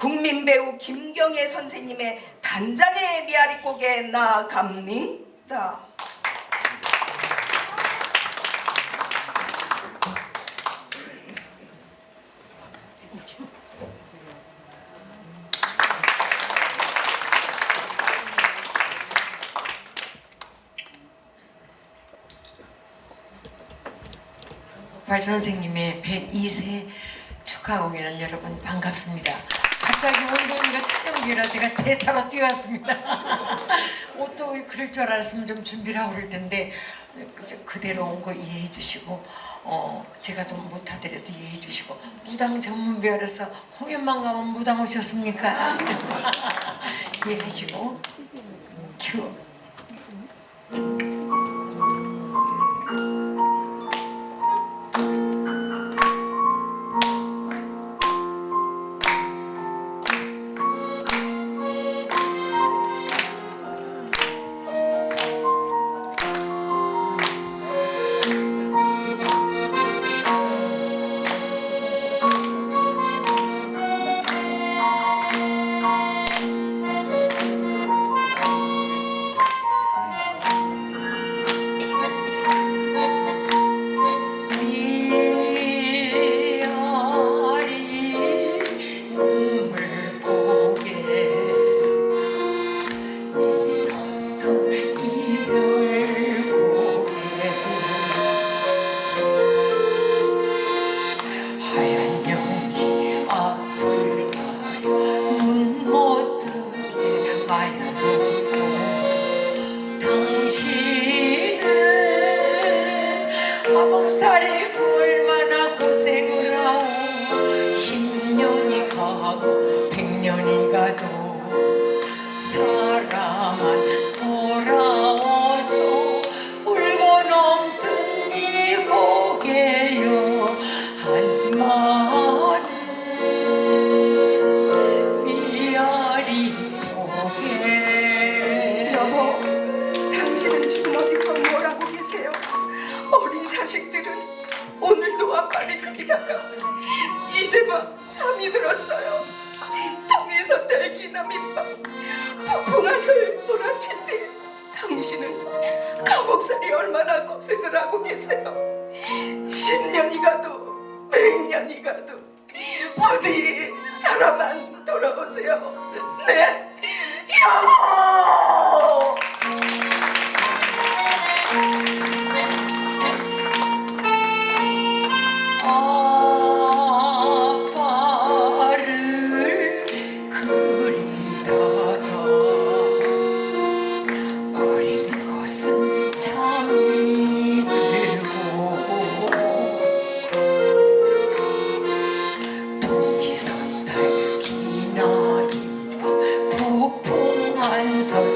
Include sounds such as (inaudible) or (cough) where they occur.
국민 배우 김경애 선생님의 단장의 미아리 곡에 나갑니다. 발 선생님의 102세 축하 공연은 여러분 반갑습니다. 갑자기 원동이가 촬영기라 제가 대타로 뛰어왔습니다. (laughs) 옷도 그럴 줄 알았으면 좀 준비를 하고 그럴 텐데 그대로 온 거 이해해 주시고 어 제가 좀 못하더라도 이해해 주시고 무당 전문 배우라서 공연만 가면 무당 오셨습니까? (laughs) 이해하시고 큐. 100년이 가도 사람만 돌아와서 울고 넘뜬 이 고개요 한마는 미아리 고개 여보, 당신은 지금 어디서 뭐라고 계세요? 어린 자식들은 오늘도 아빠를 그리다가 막 잠이 들었어요. 통에서 딸기나 밑밥, 폭풍한 술 몰아칠 때 당신은 감옥살이 얼마나 고생을 하고 계세요. 10년이 가도 100년이 가도 부디 사람만 돌아오세요. 네. 소풍한 설